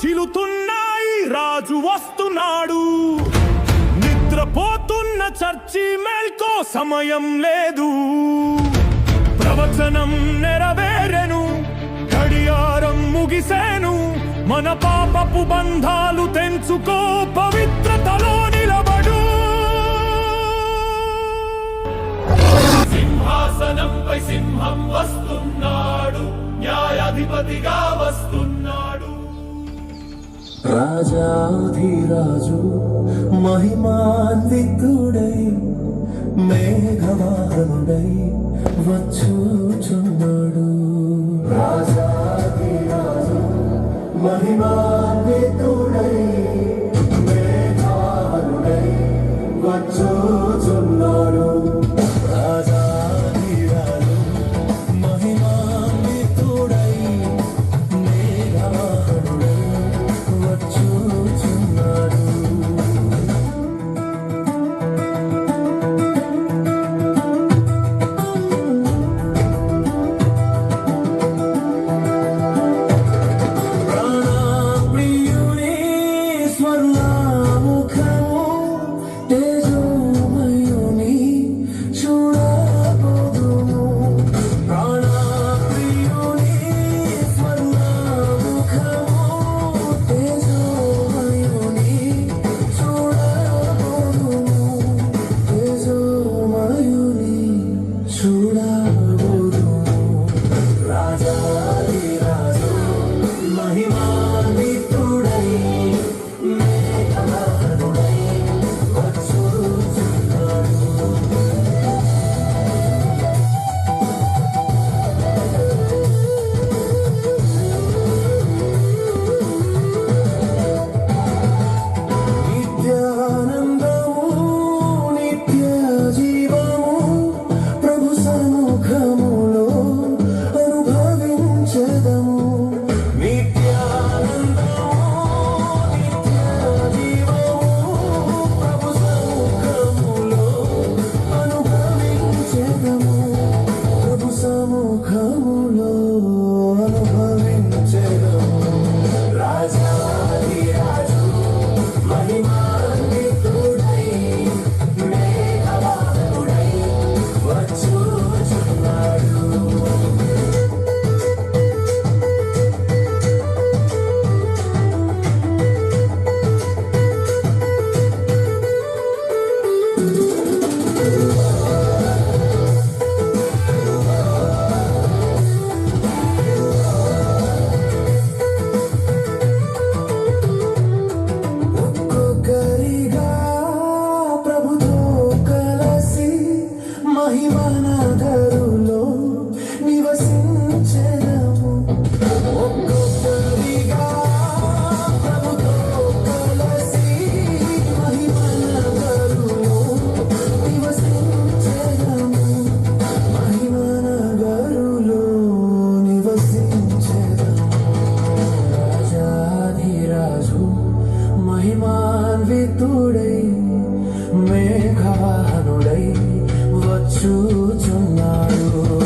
చిలుతున్నాయి రాజు వస్తున్నాడు. నిద్రపోతున్న చర్చి మేల్కో సమయం లేదు. ప్రవచనం నెరవేరెను గడియారం ముగిసేను. మన పాపపు బంధాలు తెంచుకో పవిత్రతలో నిలబడు. సింహాసనంపై సింహం వస్తున్నాడు న్యాయాధిపతిగా వస్తున్నాడు. రాజాధిరాజు మహిమాన్వితుడై మేఘవాహనుడై వచ్చుచున్నాడు. రాజాధిరాజు మహిమాన్వితుడై మేఘవాహనుడై వచ్చు మేఘవాహనుడై tutunlar